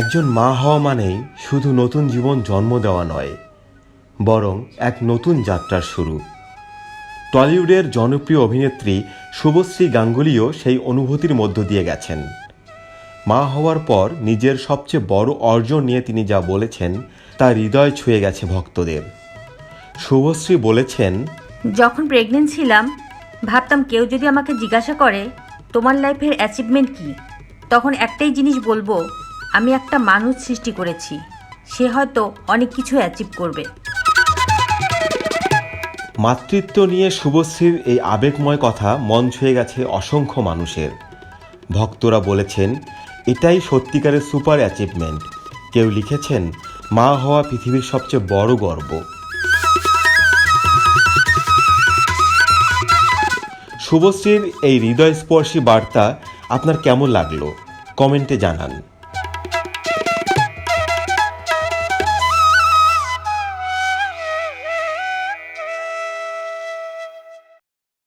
একজন মা হওয়া মানেই শুধু নতুন জীবন জন্ম দেওয়া নয়, বরং এক নতুন যাত্রার শুরু। টলিউডের জনপ্রিয় অভিনেত্রী শুভশ্রী গাঙ্গুলিও সেই অনুভূতির মধ্য দিয়ে গেছেন। মা হওয়ার পর নিজের সবচেয়ে বড় অর্জন নিয়ে তিনি যা বলেছেন, তা হৃদয় ছুঁয়ে গেছে ভক্তদের। শুভশ্রী বলেছেন, যখন প্রেগনেন্ট ছিলাম, ভাবতাম কেউ যদি আমাকে জিজ্ঞাসা করে, তোমার লাইফের অ্যাচিভমেন্ট কি? তখন একটাই জিনিস বলব আমি একটা মানুষ সৃষ্টি করেছি। সে হয়তো অনেক কিছু অ্যাচিভ করবে। মাতৃত্ব নিয়ে শুভশ্রীর এই আবেগময় কথা মন ছুঁয়ে গেছে অসংখ্য মানুষের। ভক্তরা বলেছেন, এটাই সত্যিকারের সুপার অ্যাচিভমেন্ট কেউ লিখেছেন, মা হওয়া পৃথিবীর সবচেয়ে বড় গর্ব। শুভশ্রীর এই হৃদয়স্পর্শী বার্তা আপনার কেমন লাগল? কমেন্টে জানান।